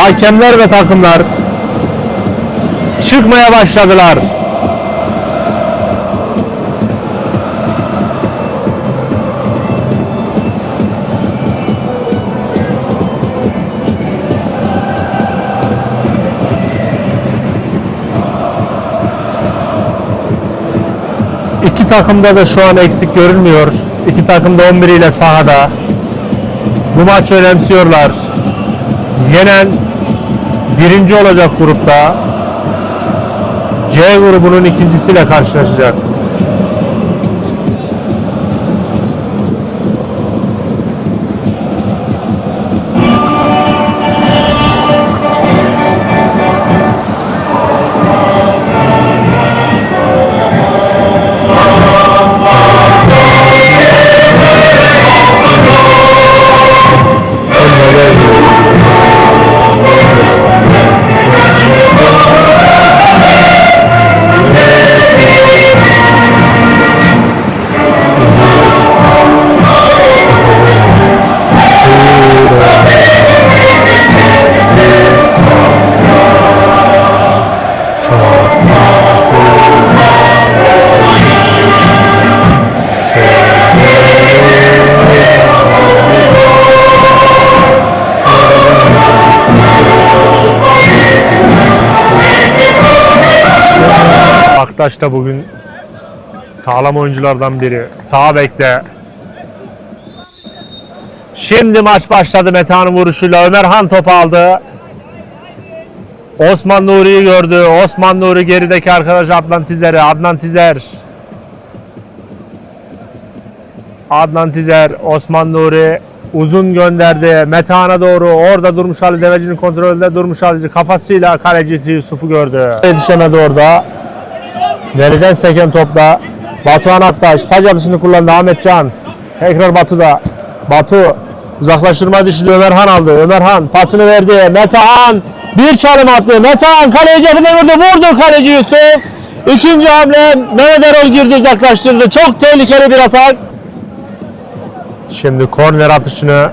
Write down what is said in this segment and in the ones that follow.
Hakemler ve takımlar çıkmaya başladılar. İki takımda da şu an eksik görülmüyor. İki takım da 11 ile sahada. Bu maçı önemsiyorlar. Yenen birinci olacak grupta. C grubunun ikincisiyle karşılaşacak. Aktaş da bugün sağlam oyunculardan biri. Sağ bekle. Şimdi maç başladı Metehan'ın vuruşuyla. Ömerhan topu aldı. Osman Nuri'yi gördü. Osman Nuri gerideki arkadaş Adnan Tizer'i. Adnan Tizer. Adnan Tizer, Osman Nuri uzun gönderdi. Metehan'a doğru. Orada Durmuş Ali Deveci'nin kontrolünde Durmuş Ali kafasıyla kalecisi Yusuf'u gördü. Düşemedi orada. Veriden seken topla. Batuhan Aktaş taç atışını kullandı Ahmet Can. Tekrar Batu'da. Batu uzaklaştırma düşündü Ömerhan aldı. Ömerhan pasını verdi. Metehan bir çalım attı. Metehan kaleci cebinden vurdu. Vurdu kaleci Yusuf. İkinci hamle Mehmet Erol girdi uzaklaştırdı. Çok tehlikeli bir atak. Şimdi korner atışını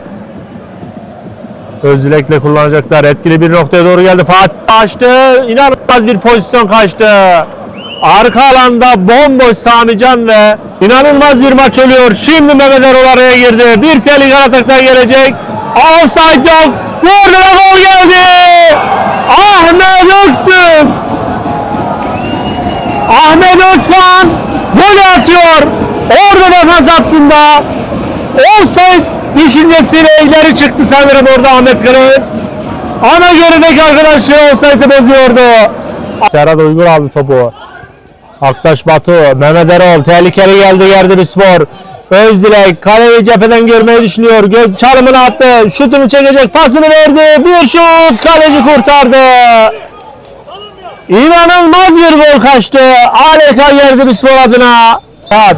Özdilek'le kullanacaklar. Etkili bir noktaya doğru geldi. Fatih açtı. İnanılmaz bir pozisyon kaçtı. Arka alanda bomboş Samican ve inanılmaz bir maç oluyor. Şimdi Mehmet Erol araya girdi. Bir tehlikeli atak daha gelecek. Offside yok. Vurdu gol geldi. Ahmet Öksüz. Ahmet Özkan gol atıyor. Orada defans hattında. Offside düşüncesiyle ileri çıktı sanırım orada Ahmet Kılıç. Ana gerideki arkadaşı offside'ı bozuyordu. Serhat Uygur aldı topu. Aktaş Batu, Mehmet Erol tehlikeli geldi geldi bir spor. Özdilek kaleyi cepheden görmeyi düşünüyor. Gö- attı. Şutunu çekecek. Pasını verdi. Bir şut. Kaleci kurtardı. İnanılmaz bir gol kaçtı. Aleka geldi bir spor adına. Saat.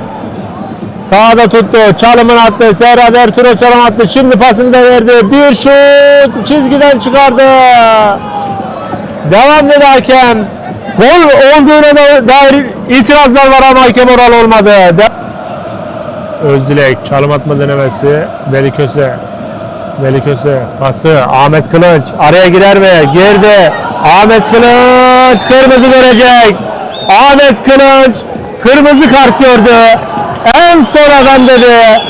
Sağda tuttu. Çalımını attı. Serhat Ertuğrul çalım attı. Şimdi pasını da verdi. Bir şut. Çizgiden çıkardı. Devam dedi hakem. Gol olduğuna da dair itirazlar var ama hakem oral olmadı. Özdilek çalım atma denemesi. Veli Köse. Veli pası. Ahmet Kılıç araya girer mi? Girdi. Ahmet Kılıç kırmızı görecek. Ahmet Kılıç kırmızı kart gördü. En son adam dedi.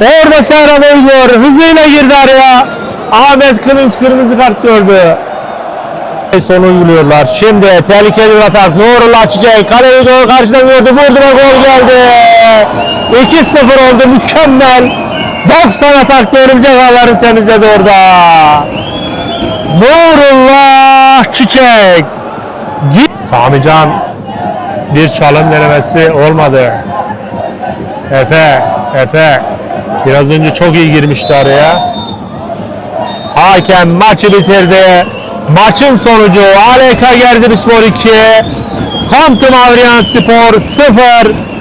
Orada Serhan Uygur hızıyla girdi araya. Ahmet Kılıç kırmızı kart gördü. Son uyguluyorlar. Şimdi tehlikeli bir atak. Nurullah açacak. Kaleyi doğru karşıdan gördü. Vurdu ve gol geldi. 2-0 oldu. Mükemmel. 90 atak örümcek ağlarını temizledi orada. Nurullah Çiçek. Samican bir çalım denemesi olmadı. Efe, Efe. Biraz önce çok iyi girmişti araya. Hakem maçı bitirdi. Maçın sonucu ALK Gerdirspor 2, Compton Avriyan Spor 0.